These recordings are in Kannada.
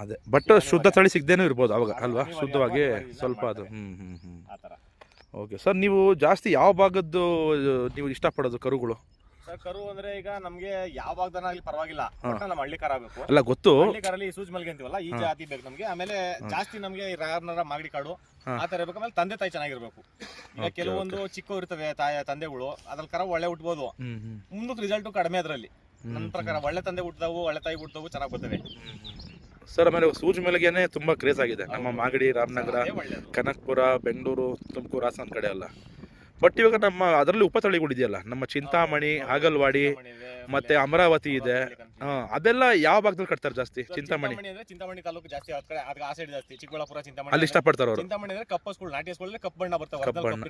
ಅದೇ ಬಟ್ ಶುದ್ಧ ತಳಿ ಸಿಗದೇನೂ ಇರ್ಬೋದು ಅವಾಗ ಅಲ್ವಾ? ಶುದ್ಧವಾಗಿ ಸ್ವಲ್ಪ ಅದು. ಹ್ಞೂ ಹ್ಞೂ ಓಕೆ ಸರ್ ನೀವು ಜಾಸ್ತಿ ಯಾವ ಭಾಗದ್ದು ನೀವು ಇಷ್ಟಪಡೋದು ಕರುಗಳು? ಸರ್ ಕರು ಅಂದ್ರೆ ಈಗ ನಮ್ಗೆ ಯಾವ ಭಾಗದಲ್ಲಿ ಪರವಾಗಿಲ್ಲ. ನಮ್ಮ ಹಳ್ಳಿ ಕರ ಆಗಬೇಕು ಅಲ್ಲ ಗೊತ್ತು. ಹಳ್ಳಿ ಕರಲ್ಲಿ ಸೂಜ್ ಮಲ್ಗೆ ಅಂತೀವಲ್ಲ ಈ ಜಾತಿ ಬೇಕು ನಮ್ಗೆ. ಆಮೇಲೆ ಜಾಸ್ತಿ ನಮ್ಗೆ ರಾರ್ನರ ಮಾಗಡಿ ಕಾಡು. ಆ ತರ ಇರ್ಬೇಕು ಆಮೇಲೆ ತಂದೆ ತಾಯಿ ಚೆನ್ನಾಗಿರ್ಬೇಕು. ಈಗ ಕೆಲವೊಂದು ಚಿಕ್ಕ ಇರ್ತವೆ ತಾಯ ತಂದೆಗಳು ಅದ್ರಲ್ಲಿ ಕರ ಒಳ್ಳೆ ಹುಟ್ಬೋದು. ಮುಂದಕ್ಕೆ ರಿಸಲ್ಟ್ ಕಡಿಮೆ ಅದ್ರಲ್ಲಿ. ನನ್ನ ಪ್ರಕಾರ ಒಳ್ಳೆ ತಂದೆ ಹುಟ್ಟಿದವು ಒಳ್ಳೆ ತಾಯಿ ಹುಟ್ಟಿದವು ಚೆನ್ನಾಗಿ ಬರ್ತವೆ ಸರ್ ಆಮೇಲೆ ಸೂಜಿ ಮೇಲೆಗೇನೆ ತುಂಬಾ ಕ್ರೇಜ್ ಆಗಿದೆ. ನಮ್ಮ ಮಾಗಡಿ ರಾಮನಗರ ಕನಕಪುರ ಬೆಂಗಳೂರು ತುಮಕೂರು ಹಾಸನ ಕಡೆ ಎಲ್ಲ ಬಟ್ ಇವಾಗ ನಮ್ಮ ಅದರಲ್ಲಿ ಉಪತಳಿಗಳು ಇದೆಯಲ್ಲ. ನಮ್ಮ ಚಿಂತಾಮಣಿ ಹಾಗಲ್ವಾಡಿ ಚಿಂತಾಮಣಿ ಮತ್ತೆ ಅಮರಾವತಿ ಇದೆ. ಅದೆಲ್ಲ ಯಾವ ಭಾಗದಲ್ಲಿ ಕಟ್ತಾರೆ ಜಾಸ್ತಿ? ಚಿಂತಾಮಣಿ. ಅಂದ್ರೆ ಚಿಂತಾಮಣಿ ತಾಲೂಕು ಜಾಸ್ತಿ ಆ ಕಡೆ ಅದಕ್ಕೆ ಆ ಸೈಡ್ ಜಾಸ್ತಿ. ಚಿಕ್ಕಬಳ್ಳಾಪುರ ಚಿಂತಾಮಣಿ ಅಲ್ಲಿ ಇಷ್ಟಪಡ್ತಾರೆ ಅವರು. ಚಿಂತಾಮಣಿ ಅಂದ್ರೆ ಕಪ್ಪ ಸ್ಕೂಲ್ ನಾಟಿ ಸ್ಕೂಲ್ ಕಪ್ಪು ಬಣ್ಣ ಬರ್ತವೆ ಕಪ್ಪು ಬಣ್ಣ.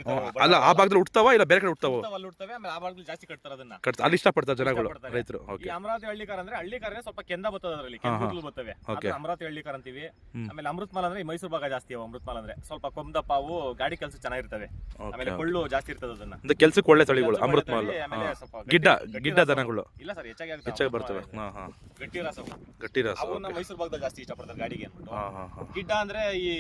ಅಲ್ಲ ಆ. ಭಾಗದಲ್ಲಿ ಉಡ್ತಾವ ಇಲ್ಲ ಬೇರೆ ಕಡೆ ಉಡ್ತಾವ ಉಡ್ತಾವ ಅಲ್ಲಿ ಉಡ್ತಾವೆ ಆಮೇಲೆ ಆ ಭಾಗದಲ್ಲಿ ಜಾಸ್ತಿ ಕಟ್ತಾರ ಅದನ್ನ. ಕಟ್ತಾರೆ ಅಲ್ಲಿ ಇಷ್ಟಪಡ್ತಾರೆ ಜನಗಳು ರೈತರು. ಓಕೆ. ಅಮರಾವತಿ ಹಳ್ಳಿಕಾರ ಅಂದ್ರೆ ಹಳ್ಳಿಕಾರ ಸ್ವಲ್ಪ ಕೆಂದ ಬರ್ತದೆ ಅದರಲ್ಲಿ. ಕೆಂಪುಗಳು ಬರ್ತವೆ. ಅಮರಾವತಿ ಹಳ್ಳಿಕಾರ ಅಂತೀವಿ. ಆಮೇಲೆ ಅಮೃತಮಾಲ ಅಂದ್ರೆ ಮೈಸೂರು ಭಾಗ ಜಾಸ್ತಿ ಅವ ಅಮೃತಮಾಲ ಅಂದ್ರೆ. ಸ್ವಲ್ಪ ಕೊಂದಪ್ಪಾವು ಗಾಡಿ ಕೆಲಸ ಚೆನ್ನಾಗಿರ್ತವೆ. ಆಮೇಲೆ ಕೊಳ್ಳು ಜಾಸ್ತಿ ಇರ್ತದೆ ಅದನ್ನ. ಕೆಲ್ಸಕ್ಕೆ ಒಳ್ಳೆ ತಳಿಗಳು ಕೆಲ್ಸಕ್ಕೆ ಮಾಲ್ ಆಮೇಲೆ ಸ್ವಲ್ಪ ಗಿಡ್ಡ ಗಿಡ್ಡ ದನಗಳು. ಇಲ್ಲ ಸರ್ ಹೆಚ್ಚಾಗಿ ಹೆಚ್ಚಾಗಿ ಬರ್ತವೆ. ಹಾ ಹಾ. ಗಟ್ಟಿ ರಸವು ಗಟ್ಟಿ ರಸ ಅವನ್ನ ಮೈಸೂರು ಭಾಗದಲ್ಲಿ ಜಾಸ್ತಿ ಇಷ್ಟಪಡ್ತಾರೆ ಗಾಡಿಗೆ ಅಂದ್ಬಿಟ್ಟು. ಹಾ ಹಾ ಹಾ. ಗಿಡ್ಡ ಅಂದ್ರೆ ಈ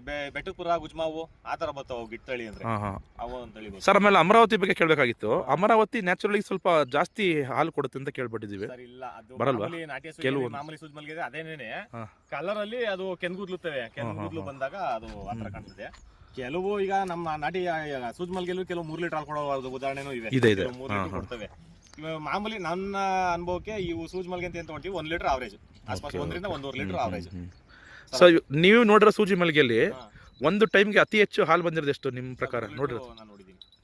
ಬೆ- ಬೆಟ್ಟಪುರ ಗುಜ್ಮಾವು ಆ ತರ ಬರ್ತಾವ ಗಿಡ್ಡ ತಳಿ ಅಂದ್ರೆ. ಹಾ ಹಾ. ಅವು ಒಂದು ತಳಿ ಬರ್ತವೆ. ಸರ್ ಆಮೇಲೆ ಅಮರಾವತಿ ಬಗ್ಗೆ ಕೇಳಬೇಕಾಗಿತ್ತು. ಅಮರಾವತಿ ನ್ಯಾಚುರಲಿ ಸ್ವಲ್ಪ ಜಾಸ್ತಿ ಹಾಲು ಕೊಡುತ್ತೆ ಅಂತ ಕೇಳ್ಬಿಟ್ಟಿದೀವಿ ಸರ್ ಇಲ್ಲ. ಅದು ಬರಲ್ವಾ? ಮಾಮೂಲಿ ನಾಟಿ ಹಸು ಕೆಲವು- ಏನ್ ಮಾಮೂಲಿ ಸೂಜ್ ಮಲ್ಗಿದೆ ಅದೇನೇನೆ ಹಾ. ಕಲರ್ ಅಲ್ಲಿ ಅದು ಕೆನ್ಗುದ್ಲುತ್ತವೆ ಕೆನ್ಗುದ್ಲು. ಬಂದಾಗ ಅದು ಆತರ ಕಾಣ್ತದೆ. ಕೆಲವು ಈಗ ನಮ್ಮ ನಾಟಿ ಸೂಜ್ ಮಲ್ಗೆಲ್ಲೂ ಕೆಲವು ಮೂರ್ ಲೀಟರ್ ಹಾಲು ಕೊಡೋ ಉದಾಹರಣೆನೂ ಇವೆ. ಇದೆ, ಇದೆ. ಕೆಲವು ಮೂರ್ ಹಾ, ಲೀಟರ್ ಹಾ. ಕೊಡ್ತವೆ. ಮಾಮೂಲಿ ನನ್ನ ಅನುಭವಕ್ಕೆ ಇವು ಸೂಜ್ ಮಲ್ಗೆ ಅಂತ ತಗೊಂತೀವಿ ಒಂದ್ ಲೀಟರ್ ಅವರೇಜ್ ಆಸ್ಪಾಸ್ ಒಂದರಿಂದ ಒಂದೂವರೆ ಲೀಟರ್ ಅವರೇಜ್ ಸೊ ನೀವು ನೋಡಿರೋ ಸೂಜಿ ಮಲ್ಲಿಗೆಯಲ್ಲಿ ಒಂದು ಟೈಮ್ಗೆ ಅತಿ ಹೆಚ್ಚು ಹಾಲು ಬಂದಿರೋದು ಎಷ್ಟು ನಿಮ್ಮ ಪ್ರಕಾರ? ನೋಡಿರೋದು ನಾನು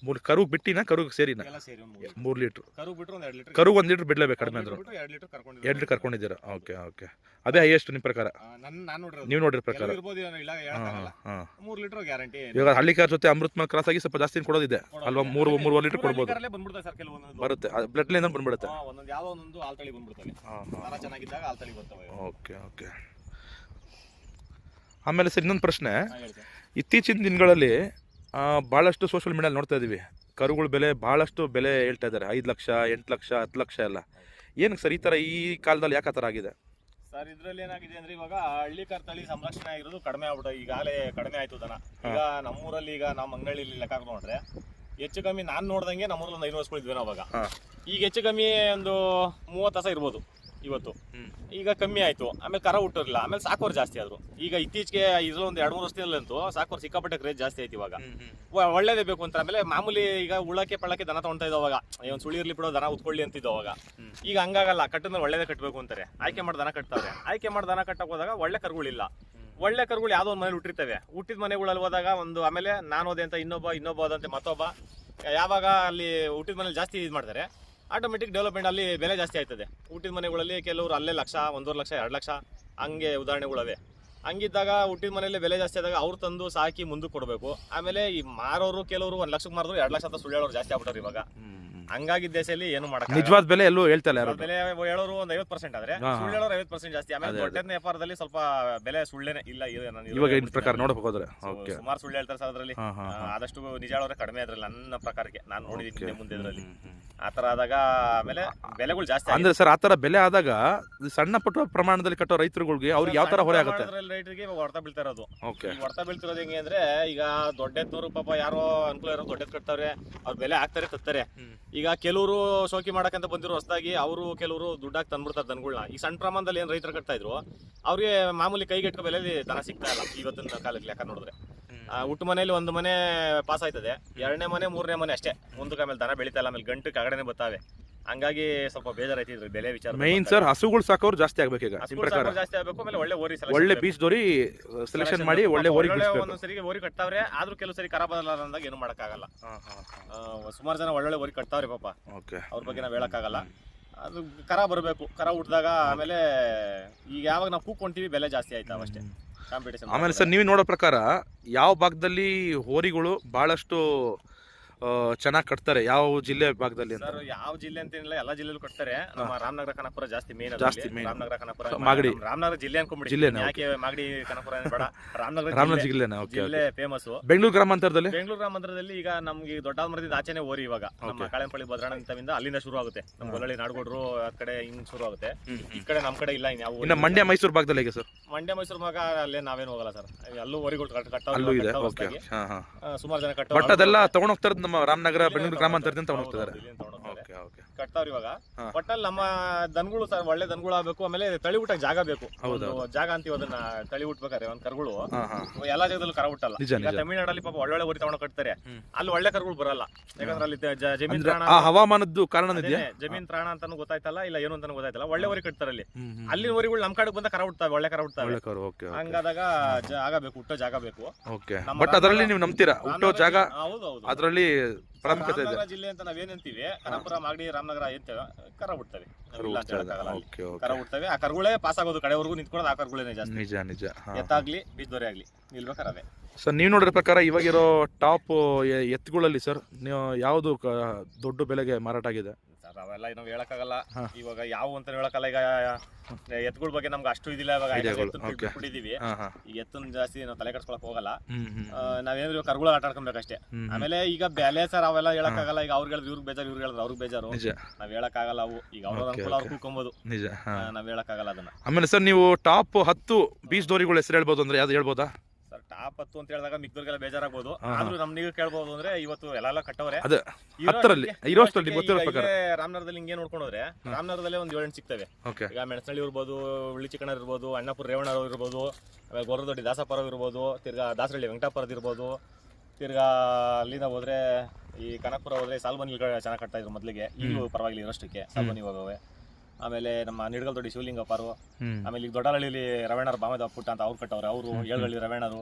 ಮೂರು ಕರು ಬಿಟ್ಟಿನ ಕರುಗೆ ಸೇರಿನ. ಎಲ್ಲ ಸೇರಿ ಒಂದ್ ಮೂರು ಮೂರು ಲೀಟ್ರ್. ಕರು ಬಿಟ್ರು ಒಂದ್ ಎರಡು ಲೀಟರ್ ಕರು ಒಂದು ಲೀಟ್ರ್ ಬಿಡ್ಲೇಬೇಕು ಕಡಿಮೆ ಅಂದ್ರೆ ಎರಡು ಲೀಟರ್ ಎರಡು ಲೀಟ್ರ್ ಕರ್ಕೊಂಡಿದ್ದೀರಾ? Okay okay. ಅದೇ ಹೈಯೆಸ್ಟ್ ನಿಮ್ಮ ಪ್ರಕಾರ? ನನ್ನ ನಾನು ನೋಡಿರೋದು. ನೀವು ನೋಡಿರೋ ಪ್ರಕಾರ? ಕೆಲವು ಇರ್ಬೋದು ಏನೋ ಇಲ್ಲ ಹಾಂ ಹೇಳಕ್ಕಾಗಲ್ಲ ಹಾಂ ಮೂರ್ ಲೀಟರ್ ಗ್ಯಾರಂಟಿ ಇವಾಗ ಹಳ್ಳಿಕಾರ್ ಜೊತೆ ಅಮೃತ್ ಮಲ್ ಕ್ರಾಸ್ ಆಗಿ ಸ್ವಲ್ಪ ಜಾಸ್ತಿ ಕೊಡೋದಿದೆ? ಅಲ್ವಾ? ಮೂರು ಮೂರು ಲೀಟರ್ ಕೊಡ್ಬೋದು. ಬಂದ್ಬಿಡ್ತಾರೆ ಸರ್ ಕೆಲವೊಂದೊಂದು ಬರುತ್ತೆ. ಬ್ಲಡ್ ಲೈನ್ ಬಂದ್ಬಿಡುತ್ತೆ. ಹಾ, ಒಂದೊಂದು ಯಾವ್ದೋ ಒಂದೊಂದು ಆಲ್ ತಳಿ ಬಂದ್ಬಿಡ್ತವೆ ಹಾಂ ದನ ಹಾಂ ಚೆನ್ನಾಗಿದ್ದಾಗ ಆಲ್ ತಳಿ ಬರ್ತವೆ. Okay okay. ಆಮೇಲೆ ಸರ್ ಇನ್ನೊಂದು ಪ್ರಶ್ನೆ. ಹಾ, ಹೇಳಿ ಸರ್. ಇತ್ತೀಚಿನ ದಿನಗಳಲ್ಲಿ ಭಾಳಷ್ಟು ಸೋಷಿಯಲ್ ಮೀಡಿಯಲ್ಲಿ ನೋಡ್ತಾ ಇದ್ದೀವಿ ಕರುಗಳ ಬೆಲೆ ಭಾಳಷ್ಟು ಬೆಲೆ ಹೇಳ್ತಾ ಇದ್ದಾರೆ. ಐದು ಲಕ್ಷ ಎಂಟು ಲಕ್ಷ ಹತ್ತು ಲಕ್ಷ ಎಲ್ಲ. ಏನಕ್ಕೆ ಸರ್ ಈ ಥರ ಈ ಕಾಲದಲ್ಲಿ ಯಾಕೆ ಆ ಥರ ಆಗಿದೆ? ಸರ್ ಇದ್ರಲ್ಲಿ ಏನಾಗಿದೆ ಅಂದ್ರೆ ಇವಾಗ ಹಳ್ಳಿ ಕಾರ್ ತಳಿ ಸಂರಕ್ಷಣೆ ಆಗಿರೋದು ಕಡಿಮೆ ಆಗ್ಬಿಟ್ಟು ಈಗಾಗಲೇ ಕಡಿಮೆ ಆಯ್ತು ದನ. ಈಗ ನಮ್ಮೂರಲ್ಲಿ ಈಗ ನಮ್ಮ ಅಂಗಡಿಯಲ್ಲಿ ಲೆಕ್ಕ ನೋಡ್ರೆ ಹೆಚ್ಚು ಕಮ್ಮಿ ನಾನು ನೋಡ್ದಂಗೆ ನಮ್ಮೂರಲ್ಲಿ ಒಂದು ಐದು ವರ್ಷಗಳಿದ್ವಿ ನಾವು ಅವಾಗ ಈಗ ಹೆಚ್ಚು ಕಮ್ಮಿ ಒಂದು ಮೂವತ್ತು ಹಸ ಇರ್ಬೋದು. ಇವತ್ತು. ಈಗ ಕಮ್ಮಿ ಆಯ್ತು. ಆಮೇಲೆ ಕರ ಹುಟ್ಟಿರಲಿಲ್ಲ ಆಮೇಲೆ ಸಾಕೋರ್ ಜಾಸ್ತಿ ಆದ್ರು. ಈಗ ಇತ್ತೀಚೆಗೆ ಇದ್ರ ಒಂದು ಎರಡು ಮೂರು ವರ್ಷದಲ್ಲಂತೂ ಸಾಕೋರ್ ಸಿಕ್ಕಾಪಟ್ಟೆ ಕ್ರೇಜ್ ಜಾಸ್ತಿ ಆಯ್ತು ಇವಾಗ. ಒಳ್ಳೇದೇ ಬೇಕು ಅಂತ ಆಮೇಲೆ ಮಾಮೂಲಿ ಈಗ ಉಳಕ್ಕೆ ಪಳ್ಳಕ್ಕೆ ದನ ತಗೊಂತ ಇದ್ದೋ ಅವಾಗ ಒಂದು ಸುಳಿ ಇರ್ಲಿ ಬಿಡೋ ದನ ಉತ್ಕೊಳ್ಳಿ ಅಂತಿದ್ದ ಅವಾಗ. ಈಗ ಹಂಗಾಗಲ್ಲ ಕಟ್ಟಿದ್ರೆ ಒಳ್ಳೇದೇ ಕಟ್ಟಬೇಕು ಅಂತಾರೆ. ಆಯ್ಕೆ ಮಾಡಿ ದನ ಕಟ್ತಾರೆ. ಆಯ್ಕೆ ಮಾಡಿ ದನ ಕಟ್ಟಕ್ ಹೋದಾಗ ಒಳ್ಳೆ ಕರುಗಳಿಲ್ಲ. ಒಳ್ಳೆ ಕರುಗಳು ಯಾವ್ದೋ ಒಂದು ಮನೇಲಿ ಹುಟ್ಟಿರ್ತವೆ. ಹುಟ್ಟಿದ ಮನೆಗಳಲ್ಲಿ ಹೋದಾಗ ಒಂದು ಆಮೇಲೆ ನಾನು ಹೋದೆ ಅಂತ ಇನ್ನೊಬ್ಬ ಇನ್ನೊಬ್ಬ ಹೋದಂತೆ ಮತ್ತೊಬ್ಬ. ಯಾವಾಗ ಅಲ್ಲಿ ಹುಟ್ಟಿದ ಮನೇಲಿ ಜಾಸ್ತಿ ಇದು ಮಾಡ್ತಾರೆ. ಆಟೋಮೆಟಿಕ್ ಡೆವಲಪ್ಮೆಂಟ್ ಅಲ್ಲಿ ಬೆಲೆ ಜಾಸ್ತಿ ಆಯ್ತದೆ. ಹುಟ್ಟಿದ ಮನೆಗಳಲ್ಲಿ ಕೆಲವರು ಅಲ್ಲೇ ಲಕ್ಷ ಒಂದೂವರೆ ಲಕ್ಷ ಎರಡು ಲಕ್ಷ ಹಂಗೆ ಉದಾಹರಣೆಗಳವೆ. ಹಂಗಿದ್ದಾಗ ಹುಟ್ಟಿದ ಮನೆಯಲ್ಲಿ ಬೆಲೆ ಜಾಸ್ತಿ ಆದಾಗ ಅವ್ರು ತಂದು ಸಾಕಿ ಮುಂದೆ ಕೊಡಬೇಕು. ಆಮೇಲೆ ಈ ಮಾರೋರು ಕೆಲವರು ಒಂದು ಲಕ್ಷಕ್ಕೆ ಮಾರಿದ್ರು ಎರಡು ಲಕ್ಷ ಅಂತ ಸುಳ್ಳು ಹೇಳೋರು ಜಾಸ್ತಿ ಆಗ್ಬಿಟ್ಟಾರೆ ಇವಾಗ. ಹಂಗಾಗಿ ದೇಶದಲ್ಲಿ ಏನು ಮಾಡಕ್ಕೆ ನಿಜವಾದ ಬೆಲೆ ಎಲ್ಲೂ ಹೇಳ್ತಾರೆ ಇಲ್ಲ ಬೆಲೆ ಹೇಳೋರು ಒಂದು ಐವತ್ತು ಪರ್ಸೆಂಟ್ ಆದ್ರೆ. ಸುಳ್ಳು ಹೇಳೋರು ಐವತ್ತು ಪರ್ಸೆಂಟ್ ಜಾಸ್ತಿ. ಆಮೇಲೆ. ದೊಡ್ಡನೇ ವ್ಯಾಪಾರದಲ್ಲಿ ಸ್ವಲ್ಪ ಬೆಲೆ ಸುಳ್ಳೇನೆ ಇಲ್ಲ ಇವಾಗ ಹೇಳ್ಬಿಡ್ತೀನಿ. ಪ್ರಕಾರ ನಾನು. ನೋಡಕ್ ಹೋದ್ರೆ. ಸೊ, ಓಕೆ ಸುಮಾರು ಸುಳ್ಳು ಹೇಳ್ತಾರೆ ಸರ್ ಅದರಲ್ಲಿ. ಆದಷ್ಟು ನಿಜ ಹೇಳೋರೆ ಕಡಿಮೆ ಅದ್ರಲ್ಲಿ ನನ್ನ ಪ್ರಕಾರಕ್ಕೆ. ನಾನು ನೋಡಿದ್ದೀನಿ ಮುಂದೆ ಇದರಲ್ಲಿ. ಆ ತರ ಆದಾಗ ಆಮೇಲೆ ಬೆಲೆಗಳು ಜಾಸ್ತಿ ಅಂದ್ರೆ ಸರ್ ಆ ಥರ ಬೆಲೆ ಆದಾಗ ಸಣ್ಣ ಪುಟ್ಟ ಪ್ರಮಾಣದಲ್ಲಿ ಕಟ್ಟೋ ರೈತರುಗಳಿಗೆ ಅವ್ರಿಗೆ ಯಾವ ತರ ಹೊರೆ ಆಗುತ್ತೆ? ರೈತರಿಗೆ ಹೊಡೆತ ಬೀಳ್ತಾ ಇರೋದು ಓಕೆ ಹೊಡೆತ ಬೀಳ್ತಿರೋದು ಹೆಂಗೆ ಅಂದ್ರೆ ಈಗ ದೊಡ್ಡೆತ್ನೂರು ಪಾಪ ಯಾರೋ ಅನುಕೂಲ ಇರೋ ದೊಡ್ಡೆತ್ ಕಟ್ತಾವ್ರೆ ಅವ್ರ ಬೆಲೆ ಹಾಕ್ತಾರೆ ತತ್ತಾರೆ ಈಗ ಕೆಲವರು ಶೋಕಿ ಮಾಡಕ್ಕಂತ ಬಂದಿರೋ ಹೊಸದಾಗಿ ಅವರು ಕೆಲವರು ದುಡ್ಡಾಗಿ ತಂದ್ಬಿಡ್ತಾರೆ ದನಗಳನ್ನ ಈ ಸಣ್ಣ ಪ್ರಮಾಣದಲ್ಲಿ ಏನು ರೈತರು ಕಟ್ತಾ ಇದ್ರು ಅವ್ರಿಗೆ ಮಾಮೂಲಿ ಕೈಗೆಟ್ಕೋ ಬೆಲೆಯಲ್ಲಿ ದನ ಸಿಗ್ತಾ ಇಲ್ಲ ಇವತ್ತಿನ ಕಾಲಕ್ಕೆ ಲೆಕ್ಕ ನೋಡಿದ್ರೆ. ಹುಟ್ಟು ಮನೆಯಲ್ಲಿ ಒಂದು ಮನೆ ಪಾಸ್ ಆಯ್ತದೆ. ಎರಡನೇ ಮನೆ ಮೂರನೇ ಮನೆ ಅಷ್ಟೇ. ಮುಂದಕ್ಕೆ ಆಮೇಲೆ ದನ ಬೆಳಿತಾ ಇಲ್ಲ ಆಮೇಲೆ ಗಂಟು ಕಗಡೆನೆ ಬರ್ತಾವೆ ಹಂಗಾಗಿ ಸ್ವಲ್ಪ ಬೇಜಾರೈತಿ ಇದ್ರ ಬೆಲೆ ವಿಚಾರ ಮೈನ್ ಸರ್ ಹಸುಗಳು ಸಾಕೋರು ಜಾಸ್ತಿ ಆಗ್ಬೇಕು ಈಗ ಪ್ರಕಾರ? ಜಾಸ್ತಿ ಆಗ್ಬೇಕು ಆಮೇಲೆ ಒಳ್ಳೆ ಓರಿ selection ಒಳ್ಳೆ ಬೀಸ್ ಬೀಚ್ ದೋರಿ ಸೆಲೆಕ್ಷನ್ ಮಾಡಿ ಒಳ್ಳೆ ಓರಿ ಬಿಡಿಸ್ಬೇಕು. ಒಂದೊಂದ್ ಸರಿಗೆ ಓರಿ ಕಟ್ತಾವ್ರೆ ಆದ್ರೂ ಕೆಲವು ಸರಿ ಖರಾಬ್ ಆಗಲ್ಲ ಅಂದಾಗ ಏನು ಮಾಡಕ್ಕಾಗಲ್ಲ. ಸುಮಾರು ಜನ ಒಳ್ಳೊಳ್ಳೆ ಓರಿ ಕಟ್ತಾವ್ರೆ ಪಾಪ. ಓಕೆ ಅವ್ರ ಬಗ್ಗೆ ನಾವು ಹೇಳಕ್ಕಾಗಲ್ಲ. ಅದು ಕರ ಬರಬೇಕು ಕರ ಹುಟ್ಟಿದಾಗ ಆಮೇಲೆ ಈಗ ಯಾವಾಗ ನಾವು ಕೂಕೊಂತೀವಿ ಬೆಲೆ ಜಾಸ್ತಿ ಆಯ್ತಾವ ಅಷ್ಟೇ. ಕಾಂಪಿಟೇಷನ್ ಆಮೇಲೆ ಸರ್ ನೀವು ನೋಡೋ ಪ್ರಕಾರ ಯಾವ ಭಾಗದಲ್ಲಿ ಹೋರಿಗಳು ಬಹಳಷ್ಟು ಚೆನ್ನಾಗಿ ಕಟ್ತಾರೆ. ಯಾವ ಜಿಲ್ಲೆ ಭಾಗದಲ್ಲಿ ಅಂತ? ಸರ್ ಯಾವ ಜಿಲ್ಲೆ ಅಂತ ಎಲ್ಲ ಎಲ್ಲಾ ಜಿಲ್ಲೆಲೂ ಕಟ್ತಾರೆ. ನಮ್ಮ ರಾಮನಗರ ಕನಕಪುರ ಜಾಸ್ತಿ ಮೇನ್ ಜಾಸ್ತಿ main. ರಾಮನಗರ ಕನಕಪುರ ಮಾಗಡಿ. ರಾಮನಗರ ಜಿಲ್ಲೆ ಅನ್ಕೊಂಡ್ಬಿಡಿ. ಜಿಲ್ಲೆ ಯಾಕೆ ಮಾಗಡಿ ಕನಕಪುರ ಏನ್ ಬೇಡ. ರಾಮನಗರ ರಾಮನಗರ ಜಿಲ್ಲೆ- ಜಿಲ್ಲೆನಾ? ಓಕೆ ಜಿಲ್ಲೆ ಫೇಮಸ್ ಬೆಂಗಳೂರು ಗ್ರಾಮಾಂತರದಲ್ಲಿ? ಬೆಂಗಳೂರು ಗ್ರಾಮಾಂತರದಲ್ಲಿ ಈಗ ನಮ್ಗೆ ದೊಡ್ಡ ಮರದಿಂದ ಆಚೆನೆ ಓರಿ ಇವಾಗ. ನಮ್ಮ. ಕಾಳೆಂಪಳ್ಳಿ ಭದ್ರಾಣ ಅಂತವಿಂದ ಅಲ್ಲಿಂದ ಶುರು ಆಗುತ್ತೆ. ನಮ್ಮ. ಗೊಲ್ಲಳ್ಳಿ ನಾಡಗೋಡ್ರು ಆ ಕಡೆ ಹಿಂಗ್ ಶುರು ಆಗುತ್ತೆ. ಈ ಕಡೆ ನಮ್ ಕಡೆ ಇಲ್ಲ ಇನ್ಯಾವ ಇನ್ನು ಮಂಡ್ಯ ಮೈಸೂರು ಭಾಗದಲ್ಲಿ ಹೇಗೆ ಸರ್? ಮಂಡ್ಯ ಮೈಸೂರು ಭಾಗ ಅಲ್ಲೇ ನಾವೇನು ಹೋಗಲ್ಲ ಸರ್. ಅಲ್ಲೂ ಓರಿಗಳು ಕಟ್ಟ ಅಲ್ಲೂ ಇದೆ. ಓಕೆ ಹಾಂ ಹಾಂ. ಸುಮಾರು ಜನ ಕಟ್ಟ ಬಟ್ ಅದೆಲ್ಲ ತಗೊಂಡ್ ಹೋಗ್ತಾ ಇರೋದು ನಮ್ಮ ರಾಮನಗರ ಬೆಂಗಳೂರು ಗ್ರಾಮಾಂತರದಿಂದ ತಗೊಂಡ್ ಹೋಗ್ತಿದ್ದಾರೆ ಓಕೆ ಓಕೆ. ಕಟ್ತಾವ್ರ ಇವಾಗ. ಒಟ್ಟಲ್ಲಿ ನಮ್ಮ ದನಗಳು ಸರ್ ಒಳ್ಳೆ ದನಗಳು ಆಗ್ಬೇಕು ಆಮೇಲೆ ತಳಿ ಊಟಕ್ಕೆ ಜಾಗ ಬೇಕು. ಹೌದು, ಒಂದು ಜಾಗ ಅಂತೀವಿ ಅದನ್ನ ತಳಿ ಹುಟ್ಬೇಕಾದ್ರೆ ಒಂದ್ ಕರುಗಳು. ಎಲ್ಲಾ ಜಾಗದಲ್ಲೂ ಕರ ಹುಟ್ಟಲ್ಲ. ಈಗ. ತಮಿಳ್ನಾಡಲ್ಲಿ ಪಾಪ ಒಳ್ಳೆ ಊರಿ ತಗೊಂಡು ಕಟ್ತಾರೆ. ಅಲ್ಲಿ ಒಳ್ಳೆ ಕರುಗಳು ಬರಲ್ಲ. ಯಾಕಂದ್ರೆ ಅಲ್ಲಿ ಜಮೀನ್ ಆ ಹವಾಮಾನದ್ದು ಕಾರಣ ಜಮೀನ್ ತ್ರಾಣ ಅಂತಾನು ಗೊತ್ತಾಯ್ತಲ್ಲ ಇಲ್ಲ ಏನು ಅಂತಾನು ಗೊತ್ತಾಯ್ತಲ್ಲ. ಒಳ್ಳೆ ಊರಿ ಕಟ್ತಾರೆ ಅಲ್ಲಿ. ಅಲ್ಲಿ ಊರಿಗಳು ನಮ್ ಕಡೆ ಬಂದ ಕರ ಹುಡ್ತಾವೆ ಒಳ್ಳೆ ಕರ ಹುಡ್ತಾವೆ ಓಕೆ ಹಂಗಾದಾಗ ಜಾಗ ಬೇಕು ಹುಟ್ಟೋ ಜಾಗ ಬೇಕು. ಬಟ್ ಅದರಲ್ಲಿ ನೀವು ನಂಬ್ತೀರಾ? ಹುಟ್ಟೋ ಜಾಗ ಹೌದು ಹೌದು. ಅದರಲ್ಲಿ ಪ್ರಾಮುಖ್ಯತೆ ಇದೆ. ರಾಮನಗರ ಜಿಲ್ಲೆ ಅಂತ ನಾವೇನಂತೀವಿ ಕನಪುರ ಮಾಗಡಿ ರಾಮನಗರ ಏನ್ತೇವೆ ಕರ ಹುಡ್ತವೆ ಕರು ಇಲ್ಲ ಅಂತ ಹುಟ್ತಾ ಹೇಳಕ್ಕಾಗಲ್ಲ ಅಲ್ಲಿ. ಓಕೆ. ಕರ ಓಕೆ ಹುಡ್ತವೆ ಆ ಕರ್ಗಳೇ ಪಾಸ್ ಆಗೋದು ಕಡೆವರೆಗೂ ನಿಂತ್ಕೊಳ್ಳೋದು ಆ ಕರುಗಳೇನೆ ಜಾಸ್ತಿ. ನಿಜ ನಿಜ. ಎತ್ತಾಗ್ಲಿ ಬಿದ್ದೋರೆ ಆಗ್ಲಿ ನಿಲ್ಬೇಕಾರೆ ಸರ್ ನೀವು ನೋಡಿರೋ ಪ್ರಕಾರ ಇವಾಗಿರೋ ಟಾಪ್ ಎತ್ತುಗಳಲ್ಲಿ ಸರ್ ನೀವು ಯಾವುದು ಕ- ದೊಡ್ಡ ಬೆಲೆಗೆ ಮಾರಾಟ ಆಗಿದೆ? ಸರ್ ಅವೆಲ್ಲ ನಾವು ಹೇಳಕ್ಕಾಗಲ್ಲ. ಇವಾಗ ಯಾವ ಅಂತ ಹೇಳಕ್ಕಲ್ಲ ಈಗ ಎತ್ತುಗಳ ಬಗ್ಗೆ ನಮ್ಗೆ ಅಷ್ಟು ಇದಿಲ್ಲ ಇವಾಗ. ಬಿಟ್ಟಿದೀವಿ ಹಾಂ ಹಾಂ. ಈ ಎತ್ತನ್ ಜಾಸ್ತಿ ನಾವು ತಲೆ ಕಟ್ಸ್ಕೊಳಕ್ ಹೋಗಲ್ಲ. ನಾವೇನಾದ್ರು ಕರುಗಳು ಆಟ ಆಡ್ಕೊಬೇಕಷ್ಟೇ. ಆಮೇಲೆ ಈಗ ಬೆಲೆ ಸರ್ ಅವೆಲ್ಲ ಹೇಳಕ್ಕಾಗಲ್ಲ ಈಗ ಅವ್ರಿಗೆ ಹೇಳಿದ್ರು ಇವ್ರಿಗೆ ಬೇಜಾರು ಇವ್ರಿಗೆ ಹೇಳಿದ್ರು ಅವ್ರಿಗೆ ಬೇಜಾರು. ನಾವ್ ಹೇಳಕ್ಕಾಗಲ್ಲ ಅವು. ಈಗ ಅವ್ರ ಅನುಕೂಲ ಅವ್ರು ನಿಜ ನಾವ್ ಹೇಳಕ್ಕಾಗಲ್ಲ ಅದನ್ನ. ಆಮೇಲೆ ಸರ್ ನೀವು ಟಾಪ್ ಹತ್ತು ಬೀಚ್ ದೋರಿಗಳ ಹೆಸರು ಹೇಳ್ಬೋದು ಅಂದ್ರೆ ಯಾವ್ದು ಹೇಳ್ಬೋದಾ? ಹತ್ತು ಅಂತ ಹೇಳಿದಾಗ ಮಿಕ್ದವ್ರಿಗೆಲ್ಲ ಬೇಜಾರಾಗ್ಬೋದು. ಆದ್ರೂ ನಮ್ ನೀವು ಕೇಳ್ಬೋದು ಅಂದ್ರೆ ಇವತ್ತು ಎಲ್ಲ ಕಟ್ಟವ್ರೆ. ಅದೇ ಹತ್ತರಲ್ಲಿ, ಗೊತ್ತಿರೋ ಪ್ರಕಾರ. ರಾಮನಗರದಲ್ಲಿ ಹಿಂಗೆ ನೋಡ್ಕೊಂಡ್ರೆ ರಾಮನಗರದಲ್ಲೇ ಒಂದ್ ಏಳೆಂಟು ಸಿಗ್ತವೆ. ಈಗ ಮೆಣಸಳ್ಳಿ ಇರ್ಬೋದು ಉಳ್ಳಿ ಚಿಕ್ಕಣ್ಣ ಇರ್ಬೋದು ಅಣ್ಣಪುರ ರೇವಣ್ಣರು ಇರ್ಬೋದು ಆಮೇಲೆ ಗೊರದೊಡ್ಡಿ ದಾಸಪರ ಇರ್ಬೋದು ತಿರ್ಗಾ ದಾಸರಳ್ಳಿ ವೆಂಕಟಾಪುರದ ಇರ್ಬೋದು ತಿರ್ಗಾ ಅಲ್ಲಿಂದ ಹೋದ್ರೆ ಈ ಕನಕಪುರ ಹೋದ್ರೆ ಸಾಲ್ಬನಿ ಚೆನ್ನಾಗಿ ಕಟ್ತಾ ಇದ್ರು ಮೊದಲಿಗೆ. ಈಗ ಪರವಾಗಿಲ್ಲ ಇರೋಷ್ಟಕ್ಕೆ ಸಾಲ್ಬನಿ ಹೋಗವೆ ಆಮೇಲೆ ನಮ್ಮ ನಿಡ್ಗಲ್ ದೊಡ್ಡಿ ಶಿವಲಿಂಗಪ್ಪರು ಆಮೇಲೆ ಈಗ ದೊಡ್ಡಹಳ್ಳಿಲಿ ರವೇಣರ್ ಬಾಮದ ಪುಟ್ಟ ಅಂತ ಅವ್ರು ಕಟ್ಟವ್ರೆ. ಅವರು ಏಳುಗಳಿ ರವಣ್ಣರು